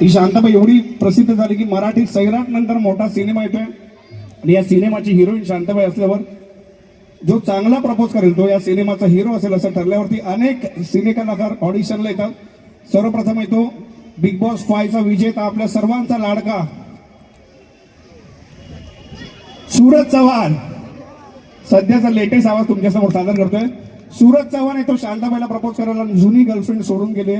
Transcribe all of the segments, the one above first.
ही शांताबाई एवढी प्रसिद्ध झाली की मराठी सैराट नंतर मोठा सिनेमा येतोय. आणि या सिनेमाची हिरोईन शांताबाई असल्यावर जो चांगला प्रपोज करेल तो या सिनेमाचा हिरो असेल असं ठरल्यावरती अनेक सिने कलाकार ऑडिशनला येतात. सर्वप्रथम येतो बिग बॉस फायचा विजेता आपल्या सर्वांचा लाडका. सूरज चव्हाण. सध्याचा लेटेस्ट आवाज तुमच्यासमोर सादर करतोय. सूरज चव्हाण येतो तो शांताबाईला प्रपोज करायला जुनी गर्लफ्रेंड सोडून गेले.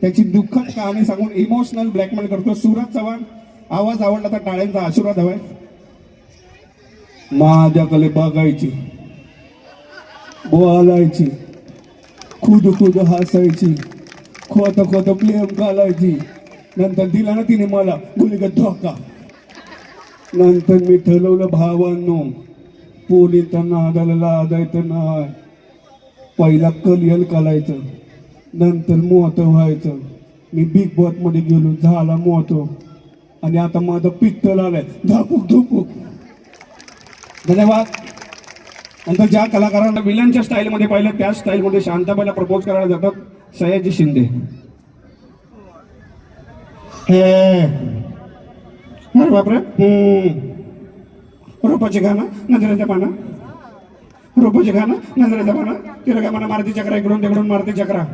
त्याची दुःखद कहाणी सांगून इमोशनल ब्लॅकमेल करतो सूरज चव्हाण आवाज आवडला तर टाळ्यांचा आशीर्वाद हवाय. माझ्याकडे बघायची बोलायची खुद खुद हसायची खोत खोत प्लेम घालायची. नंतर दिला ना तिने मला गुलिगत धोका. नंतर मी ठरवलं भावांनो पोलीचा नादाला लादायचं नाही. पहिला कलियल कालायचं. नंतर मोहतं व्हायचं. मी बिग बॉसमध्ये गेलो झाला मोहतो आणि आता माझं पित्तल आलंय. धापूक धुपूक धन्यवाद. नंतर ज्या कलाकारांना विलनच्या स्टाईलमध्ये पाहिलं त्या स्टाईलमध्ये शांताबाईला प्रपोज करायला जातात सयाजी शिंदे. हे. अरे बापरे. हम्म. गाणं नजरेच्या पाना. रोपाचे नजरेचा नजरेच्या पाना तिला काय म्हणा मारुती चक्रा इकडून तिकडून मारती चक्रा.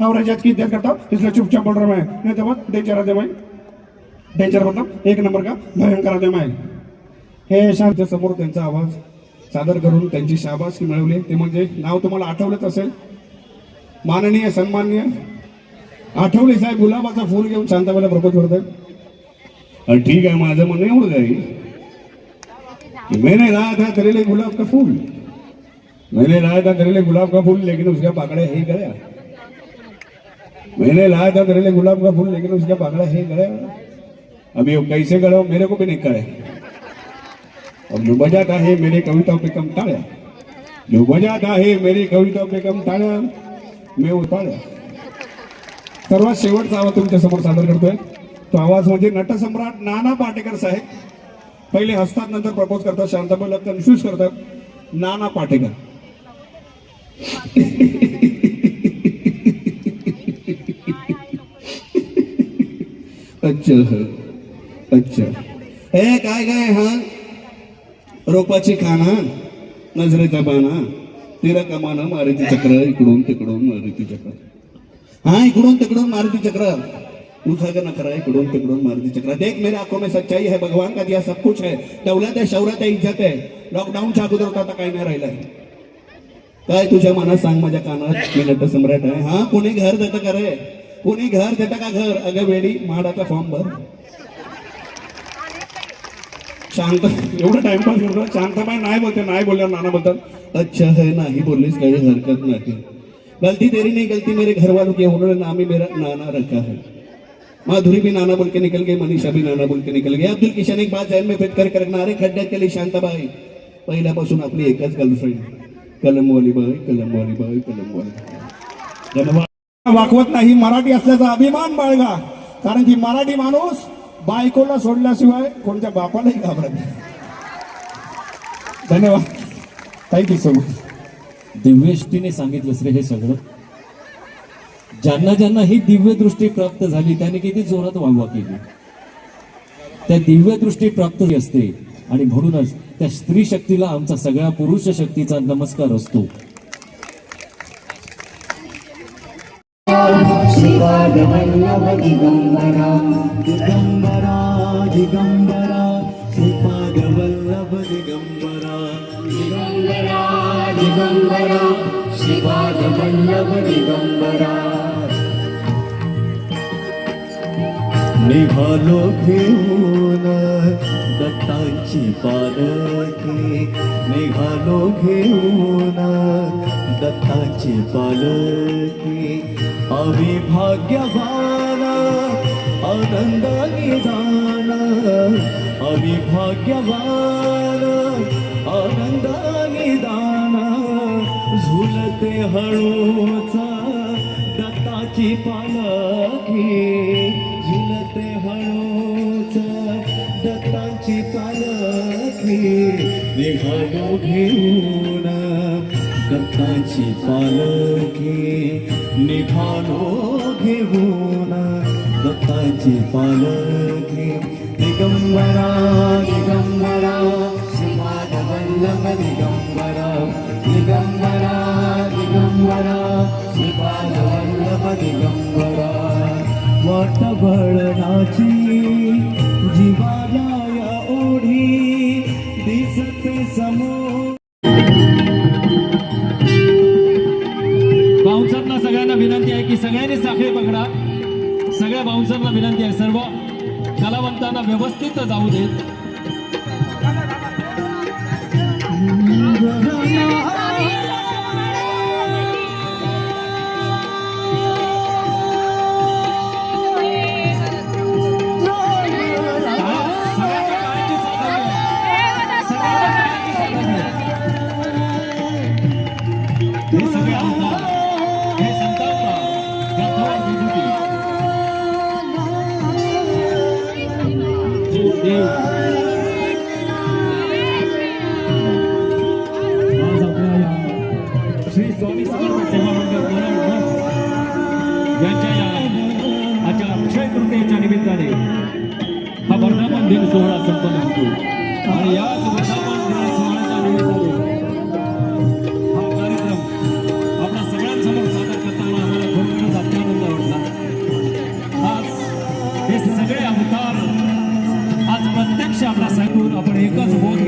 नवऱ्याच्यात की देत करता इसलिए चुपचाप बोल रहा मैं नहीं तो बहुत डेंजर आते मैं डेंजर मतलब एक नंबर का? भयंकर आते मैं हे शांत समोर त्यांचा आवाज सादर करून त्यांची शाबासकी मिळवली. ते म्हणजे नाव तुम्हाला आठवलंच असेल. माननीय सन्माननीय आठवले साहेब गुलाबाचा फूल घेऊन शांताबाईला प्रपोज करतात आहे ठीक आहे माझं म्हणणं एवढं जाईल कि मैंने लाया था तेरे गुलाब का फूल। मैंने लाया था तेरे गुलाब का फूल लेकिन उसका पाकड़ा ही गया। मैंने लाया था तेरे गुलाब का फूल लेकिन उसका पाकड़ा ही गया। अभी वो कैसे गड़ा मेरे को भी नहीं करे अब जो बजाता है मेरी कविताओं पे कम टाड़ा जो बजाता है मेरी कविताओं पे कम ताड़्या मैं उताळ्या सर्वात शेवटचा आवाज तुमच्यासमोर सादर करतोय। तो आवाज म्हणजे नटसम्राट नाना पाटेकर साहेब। पहिले हसतात नंतर प्रपोज करतात शांताबाईला कन्फ्यूज करतात. नाना पाटेकर. अच्छा अच्छा. हे काय काय हा? रोपाची खाना नजरेचा बाणा तिरा कमान मारुती चक्र इकडून तिकडून मारुती चक्र. हा इकडून तिकडून मारुती चक्र. उठा न करा इकडून तिकडून मारुति चक्र। देख मेरे आंखों में सच्चाई है भगवान का दिया सब कुछ है। दौलत है शौरत है इज्जत है। लॉकडाऊनच्या अगोदर होता आता काही नाही राहिलं काय तुझ्या मनात सांग माझ्या कानात? मी नट सम्राट आहे. हा कोणी घर देतं का रे? कोणी घर देतं का घर? अगं वेडी माडाचा फॉर्म भर. शांत एवढं टाइमपास करतो शांतबाई नाही बोलते नाही बोलल्यावर नाना बोलतात अच्छा है नाही बोललीस काही हरकत नाही. गलती तेरी नहीं गलती मेरे घर वालों की उन्होंने नाम ही मेरा नाना रखा है. माधुरी भी नाना बोल के निकल गए मनीषा भी नाना बोल के निकल गए। अब्दुल किशन एक बात जहन में फिट कर करणारे खड्ड्यात केली शांताबाई। पहिल्यापासून आपली एकच गर्लफ्रेंड कलमवाली बाई कलमवाली बाई कलमवाली वाकवत नाही मराठी असल्याचा अभिमान बाळगा. कारण की मराठी माणूस बायकोला सोडल्याशिवाय कोणत्या बापालाही घाबरत धन्यवाद. थँक्यू सो मच दिव्यष्टीने सांगितलं रे हे सगळं. ज्यांना ज्यांना ही दिव्य दृष्टी प्राप्त झाली त्याने किती जोरात वाहवा केली. त्या दिव्य दृष्टी प्राप्त असते. आणि म्हणूनच त्या स्त्री शक्तीला आमचा सगळ्या पुरुष शक्तीचा नमस्कार असतो. श्रीपादवल्लभ दिगम्बरा दिगम्बरा निघालो घेऊन दत्तांची पालखी. निघालो घेऊन दत्तांची पालखी. अविभाग्यवान आनंद निदान. अविभाग्यवान आनंद निदान. झुलते हळूचा दत्ताची पालखी. वाटे हळूच दत्तांची पालखी निघालो घेऊन. दत्तांची पालखी निघालो घेऊन. दत्तांची पालखी निगंबरा निगंबरा श्रीमान वल्लभ निगम जीवाची ओढी दिसते समोर. बाउन्सरला सगळ्यांना विनंती आहे की सगळ्यांनी साखळी पकडा. सगळ्या बाउन्सरला विनंती आहे. सर्व कलावंतांना व्यवस्थित जाऊ देत. Suara sempurna itu, Maria.